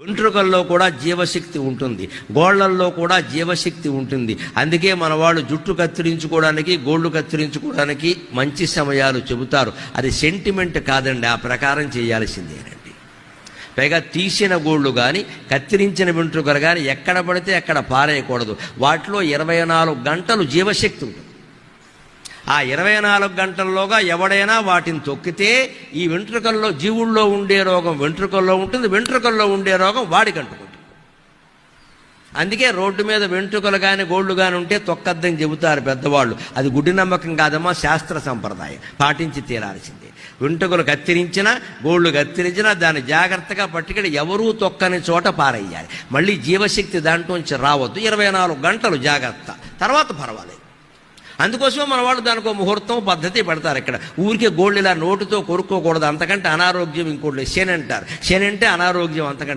వెంట్రుకల్లో కూడా జీవశక్తి ఉంటుంది. గోళ్ళల్లో కూడా జీవశక్తి ఉంటుంది. అందుకే మన వాళ్ళు జుట్టు కత్తిరించుకోవడానికి గోళ్ళు కత్తిరించుకోవడానికి మంచి సమయాలు చెబుతారు. అది సెంటిమెంట్ కాదండి ఆ ప్రకారం చేయాల్సిందేనండి పైగా తీసిన గోళ్ళు కానీ కత్తిరించిన వెంట్రుకలు కానీ ఎక్కడ పడితే అక్కడ పారేయకూడదు. వాటిలో ఇరవై నాలుగు గంటలు జీవశక్తి ఉంటుంది. ఆ ఇరవై నాలుగు గంటల్లోగా ఎవడైనా వాటిని తొక్కితే ఈ వెంట్రుకల్లో జీవుల్లో ఉండే రోగం వెంట్రుకల్లో ఉంటుంది వెంట్రుకల్లో ఉండే రోగం వాడికి అంటుకుంటుంది అందుకే రోడ్డు మీద వెంట్రుకలు కానీ గోళ్ళు కానీ ఉంటే తొక్కద్దని చెబుతారు పెద్దవాళ్ళు. అది గుడ్డి నమ్మకం కాదమ్మా శాస్త్ర సంప్రదాయం. పాటించి తీరాల్సిందే. వెంట్రుకలు కత్తిరించినా గోళ్ళు కత్తిరించినా దాన్ని జాగ్రత్తగా పట్టుకెళ్ళి ఎవరూ తొక్కని చోట పారేయాలి. మళ్ళీ జీవశక్తి దాంట్లోంచి రావద్దు. ఇరవై నాలుగు గంటలు జాగ్రత్త. తర్వాత పర్వాలేదు. అందుకోసమే మన వాళ్ళు దానికి ముహూర్తం పద్ధతి పెడతారు ఇక్కడ. ఊరికే గోళ్ళు ఇలా నోటుతో కొరుక్కోకూడదు. అంతకంటే అనారోగ్యం ఇంకోటి లేదు. శని అంటారు. శని అంటే అనారోగ్యం అంతకంటే